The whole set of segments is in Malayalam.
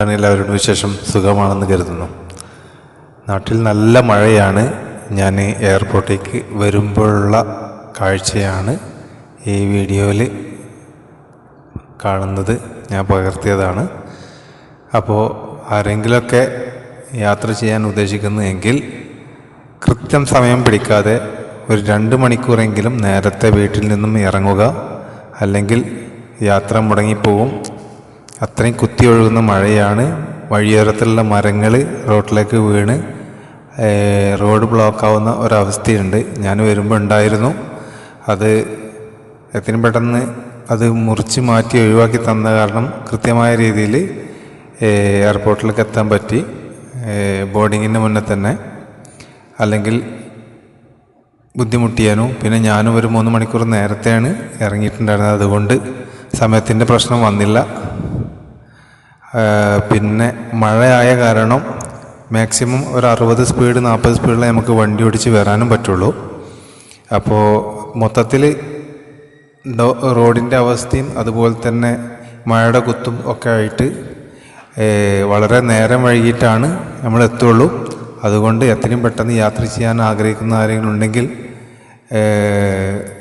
ആണ് എല്ലാവരോടും വിശേഷം സുഖമാണെന്ന് കരുതുന്നു. നാട്ടിൽ നല്ല മഴയാണ്. ഞാൻ എയർപോർട്ടിലേക്ക് വരുമ്പോഴുള്ള കാഴ്ചയാണ് ഈ വീഡിയോയിൽ കാണുന്നത്. ഞാൻ പകർത്തിയതാണ്. അപ്പോൾ ആരെങ്കിലുമൊക്കെ യാത്ര ചെയ്യാൻ ഉദ്ദേശിക്കുന്നുവെങ്കിൽ കൃത്യം സമയം പിടിക്കാതെ ഒരു രണ്ട് മണിക്കൂറെങ്കിലും നേരത്തെ വീട്ടിൽ നിന്നും ഇറങ്ങുക. അല്ലെങ്കിൽ യാത്ര മുടങ്ങിപ്പോവും. അത്രയും കുത്തി ഒഴുകുന്ന മഴയാണ്. വഴിയോരത്തുള്ള മരങ്ങൾ റോഡിലേക്ക് വീണ് റോഡ് ബ്ലോക്ക് ആവുന്ന ഒരവസ്ഥയുണ്ട്. ഞാൻ വരുമ്പോൾ ഉണ്ടായിരുന്നു. അത് എത്രയും പെട്ടെന്ന് അത് മുറിച്ച് മാറ്റി ഒഴിവാക്കി തന്ന കാരണം കൃത്യമായ രീതിയിൽ എയർപോർട്ടിലേക്ക് എത്താൻ പറ്റി. ബോർഡിങ്ങിന് മുന്നേ തന്നെ. അല്ലെങ്കിൽ ബുദ്ധിമുട്ടിയാനും പിന്നെ ഞാനും ഒരു മൂന്ന് മണിക്കൂർ നേരത്തെയാണ് ഇറങ്ങിയിട്ടുണ്ടായിരുന്നത്. അതുകൊണ്ട് സമയത്തിന്റെ പ്രശ്നം വന്നില്ല. പിന്നെ മഴയായ കാരണം മാക്സിമം ഒരു അറുപത് സ്പീഡ് നാൽപ്പത് സ്പീഡിലേ നമുക്ക് വണ്ടി ഓടിച്ച് വരാനും പറ്റുള്ളൂ. അപ്പോൾ മൊത്തത്തിൽ റോഡിന്റെ അവസ്ഥയും അതുപോലെ തന്നെ മഴയുടെ കുത്തും ഒക്കെ ആയിട്ട് വളരെ നേരം വൈകിട്ടാണ് നമ്മൾ എത്തുള്ളൂ. അതുകൊണ്ട് എത്രയും പെട്ടെന്ന് യാത്ര ചെയ്യാൻ ആഗ്രഹിക്കുന്ന ആരെങ്കിലും ഉണ്ടെങ്കിൽ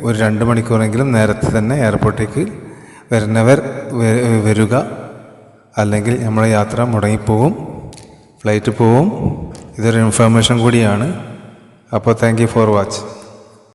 ഒരു രണ്ട് മണിക്കൂറെങ്കിലും നേരത്തെ തന്നെ എയർപോർട്ടിലേക്ക് വരുന്നവർ വരിക. അല്ലെങ്കിൽ നമ്മുടെ യാത്ര മുടങ്ങിപ്പോവും. ഫ്ലൈറ്റ് പോവും. ഇതൊരു ഇൻഫർമേഷൻ കൂടിയാണ്. അപ്പോൾ താങ്ക് യു ഫോർ വാച്ച്